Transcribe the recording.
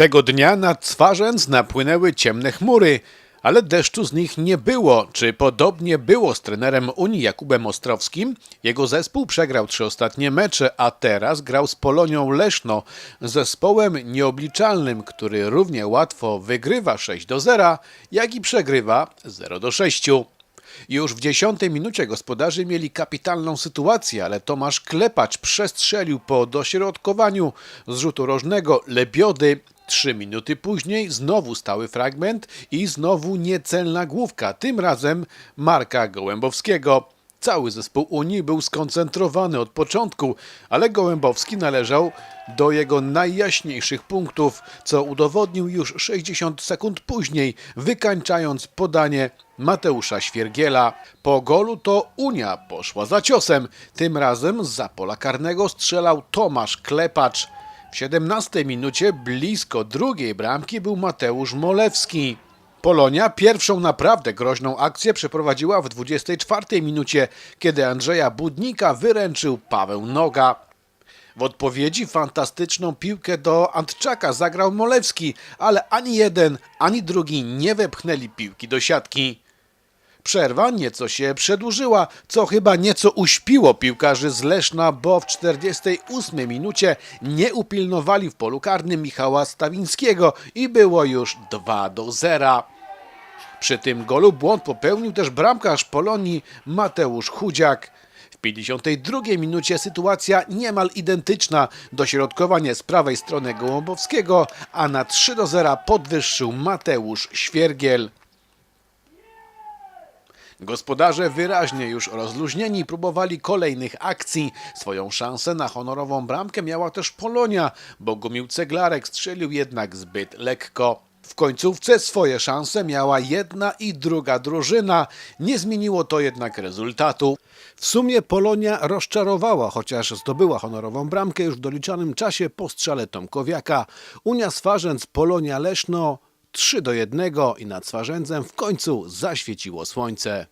Tego dnia nad Cwarzęc napłynęły ciemne chmury, ale deszczu z nich nie było. Czy podobnie było z trenerem Unii Jakubem Ostrowskim? Jego zespół przegrał trzy ostatnie mecze, a teraz grał z Polonią Leszno, zespołem nieobliczalnym, który równie łatwo wygrywa 6 do 0, jak i przegrywa 0 do 6. Już w dziesiątej minucie gospodarze mieli kapitalną sytuację, ale Tomasz Klepacz przestrzelił po dośrodkowaniu z rzutu rożnego Lebiody. Trzy minuty później znowu stały fragment i znowu niecelna główka, tym razem Marka Gołębowskiego. Cały zespół Unii był skoncentrowany od początku, ale Gołębowski należał do jego najjaśniejszych punktów, co udowodnił już 60 sekund później, wykańczając podanie Mateusza Świergiela. Po golu to Unia poszła za ciosem. Tym razem z pola karnego strzelał Tomasz Klepacz. W 17 minucie blisko drugiej bramki był Mateusz Molewski. Polonia pierwszą naprawdę groźną akcję przeprowadziła w 24 minucie, kiedy Andrzeja Budnika wyręczył Paweł Noga. W odpowiedzi fantastyczną piłkę do Antczaka zagrał Molewski, ale ani jeden, ani drugi nie wepchnęli piłki do siatki. Przerwa nieco się przedłużyła, co chyba nieco uśpiło piłkarzy z Leszna, bo w 48 minucie nie upilnowali w polu karnym Michała Stawińskiego i było już 2 do 0. Przy tym golu błąd popełnił też bramkarz Polonii Mateusz Chudziak. W 52 minucie sytuacja niemal identyczna. Dośrodkowanie z prawej strony Gołąbowskiego, a na 3 do 0 podwyższył Mateusz Świergiel. Gospodarze wyraźnie już rozluźnieni próbowali kolejnych akcji. Swoją szansę na honorową bramkę miała też Polonia. Bogumił Ceglarek strzelił jednak zbyt lekko. W końcówce swoje szanse miała jedna i druga drużyna. Nie zmieniło to jednak rezultatu. W sumie Polonia rozczarowała, chociaż zdobyła honorową bramkę już w doliczanym czasie po strzale Tomkowiaka. Unia Swarzędz Polonia Leszno 3 do 1 i nad Swarzędzem w końcu zaświeciło słońce.